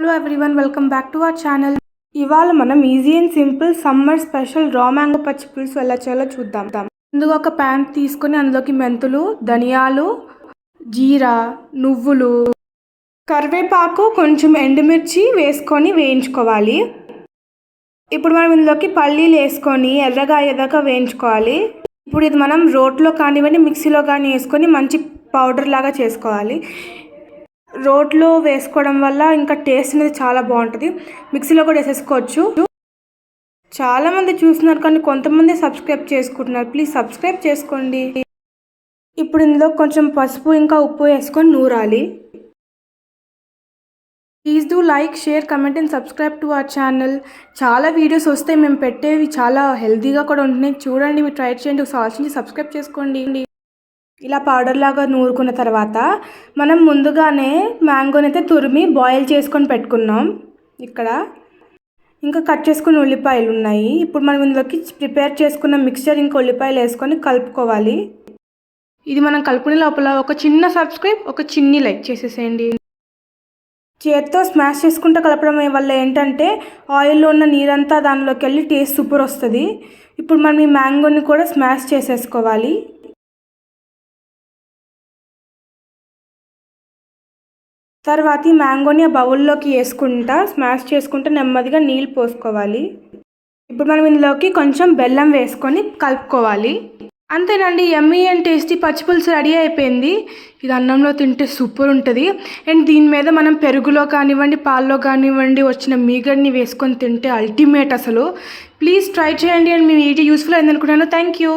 Hello everyone welcome back to our channel ఇవాళ మనం easy and simple summer special raw mango పచ్చి పులుసు ఎలా చేయాలో చూద్దాం. ముందుగా ఒక ప్యాన్ తీసుకొని అందులోకి మెంతులు ధనియాలు జీరా నువ్వులు కరివేపాకు కొంచెం ఎండుమిర్చి వేసుకొని వేయించుకోవాలి. ఇప్పుడు మనం ఇందులోకి పల్లీలు వేసుకొని ఎర్రగా అయ్యేదాకా వేయించుకోవాలి. ఇప్పుడు ఇది మనం రోట్లో కానివ్వండి మిక్సీలో కానీ వేసుకొని మంచి పౌడర్ లాగా చేసుకోవాలి. రోట్లో వేసుకోవడం వల్ల ఇంకా టేస్ట్ అనేది చాలా బాగుంటుంది. మిక్సీలో కూడా వేసేసుకోవచ్చు. చాలామంది చూస్తున్నారు కానీ కొంతమంది సబ్స్క్రైబ్ చేసుకుంటున్నారు. ప్లీజ్ సబ్స్క్రైబ్ చేసుకోండి. ఇప్పుడు ఇందులో కొంచెం పసుపు ఇంకా ఉప్పు వేసుకొని నూరాలి. Please do like share comment and subscribe to our channel. చాలా వీడియోస్ వస్తాయి. మేము పెట్టేవి చాలా హెల్తీగా కూడా ఉంటున్నాయి. చూడండి మీరు ట్రై చేయండి. ఒకసారి ఆలోచించి సబ్స్క్రైబ్ చేసుకోండి. ఇలా పౌడర్ లాగా నూరుకున్న తర్వాత మనం ముందుగానే మ్యాంగోని అయితే తురిమి బాయిల్ చేసుకొని పెట్టుకున్నాం. ఇక్కడ ఇంకా కట్ చేసుకున్న ఉల్లిపాయలు ఉన్నాయి. ఇప్పుడు మనం ఇందులోకి ప్రిపేర్ చేసుకున్న మిక్చర్ ఇంకా ఉల్లిపాయలు వేసుకొని కలుపుకోవాలి. ఇది మనం కలుపుకునే లోపల ఒక చిన్న సబ్స్క్రైబ్ ఒక చిన్ని లైక్ చేసేసేయండి. చేత్తో స్మాష్ చేసుకుంటూ కలపడం వల్ల ఏంటంటే ఆయిల్లో ఉన్న నీరంతా దానిలోకి వెళ్ళి టేస్ట్ సూపర్ వస్తుంది. ఇప్పుడు మనం ఈ మ్యాంగోని కూడా స్మాష్ చేసేసుకోవాలి. తర్వాత ఈ మ్యాంగోని ఆ బౌల్లోకి వేసుకుంటా స్మాష్ చేసుకుంటూ నెమ్మదిగా నీళ్ళు పోసుకోవాలి. ఇప్పుడు మనం ఇందులోకి కొంచెం బెల్లం వేసుకొని కలుపుకోవాలి. అంతేనండి ఎమ్మీ అండ్ టేస్టీ పచ్చిపులుసు రెడీ అయిపోయింది. ఇది అన్నంలో తింటే సూపర్ ఉంటుంది. అండ్ దీని మీద మనం పెరుగులో కానివ్వండి పాల్లో కానివ్వండి వచ్చిన మీగడ్ని వేసుకొని తింటే అల్టిమేట్ అసలు. ప్లీజ్ ట్రై చేయండి అండ్ మీ వీడియో యూస్ఫుల్ అయింది అనుకుంటాను థ్యాంక్ యూ